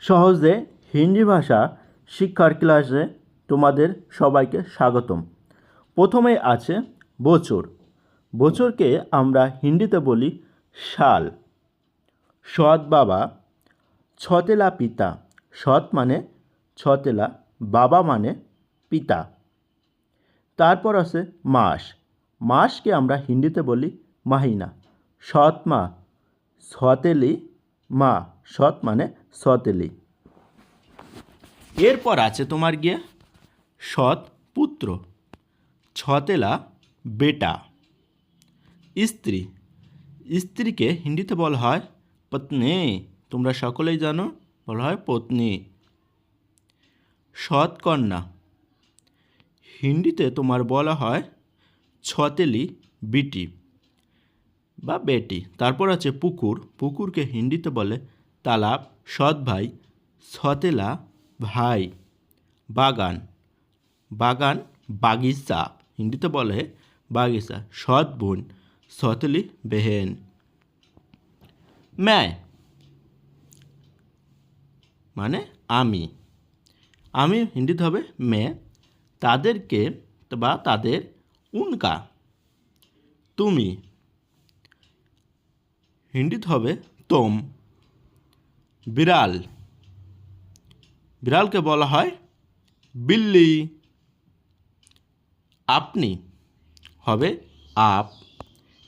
সহজে হিন্দি ভাষা শিক্ষার ক্লাসে তোমাদের সবাইকে স্বাগতম। প্রথমে আছে বছর। বছরকে আমরা হিন্দিতে বলি সাল। সৎ বাবা, ছতেলা পিতা। সৎ মানে ছতেলা, বাবা মানে পিতা। তারপর আছে মাস। মাসকে আমরা হিন্দিতে বলি মাহিনা। সৎ মা সতেলি মা। সৎ মানে সতেলি এরপর আছে তোমার গিয়ে সৎ পুত্র। ছতেলা বেটা। স্ত্রী। স্ত্রীকে হিন্দিতে বলা হয় পত্নী। তোমরা সকলেই জানো, বলা হয় পত্নী। সৎ কন্যা। হিন্দিতে তোমার বলা হয় ছতেলি বিটি বা বেটি। তারপর আছে পুকুর। পুকুরকে হিন্দিতে বলে তালাব, সৎ ভাই, সতেলা ভাই, বাগান বাগান বাগিচা, হিন্দিতে বলে বাগিচা, সৎ বোন, সতলি বেহেন। ম্যায় মানে আমি। আমি হিন্দিতে হবে মে, তাদেরকে বা তাদের উনকা। তুমি, হিন্দিতে হবে তোম। বিড়াল। বিড়ালকে বলা হয় বিল্লি। আপনি হবে আপ,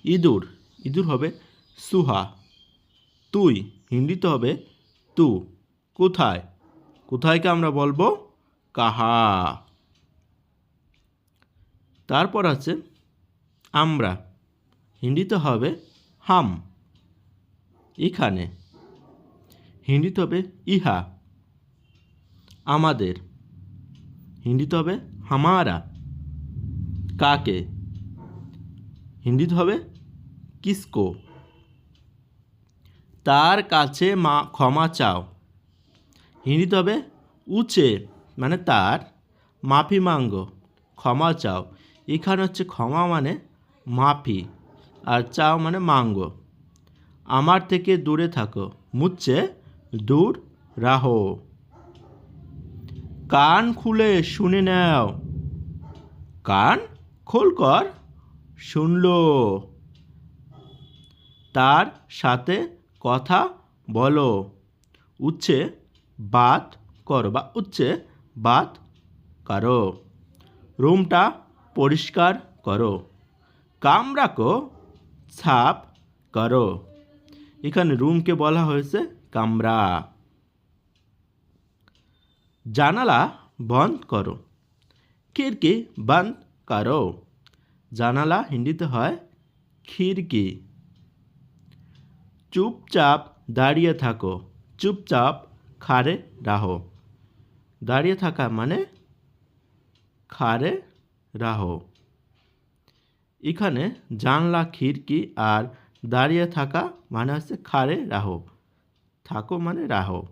ইঁদুর। ইঁদুর হবে সুহা। তুই, হিন্দিতে হবে তু। কোথায়? কোথায়কে আমরা বলব? কাহা। তারপর আছে আমরা। হিন্দিতে হবে হাম। এখানে হিন্দিতে হবে ইহা। আমাদের। হিন্দিতে হবে হামারা। কাকে? হিন্দিতে হবে কিসকো। তার কাছে মা, ক্ষমা চাও। হিন্দিতে হবে উচে মানে তার। মাফি মাঙ্গো, ক্ষমা চাও। এখানে হচ্ছে ক্ষমা মানে মাফি, আর চাও মানে মাঙ্গো। আমার থেকে দূরে থাকো। মুচ্ছে দূর রাহো। কান খুলে শুনে নাও। কান খোল কর, শুনলো। তার সাথে কথা বলো। উচ্ছে বাত করো বা উচ্ছে বাত করো। রুমটা পরিষ্কার করো। কামরাকো ছাপ করো। এখানে রুমকে বলা হয়েছে কামরা। জানালা বন্ধ করো। খিড়কি বন্ধ করো। জানালা হিন্দিতে হয় খিড়কি। চুপচাপ দাঁড়িয়ে থাকো। চুপচাপ খারে রাহো দাঁড়িয়ে থাকা মানে খারে রাহো এখানে জানলা, খিড়কি আর দাঁড়িয়ে থাকা মানে হচ্ছে খারে রাহো থাকো মানে রাহো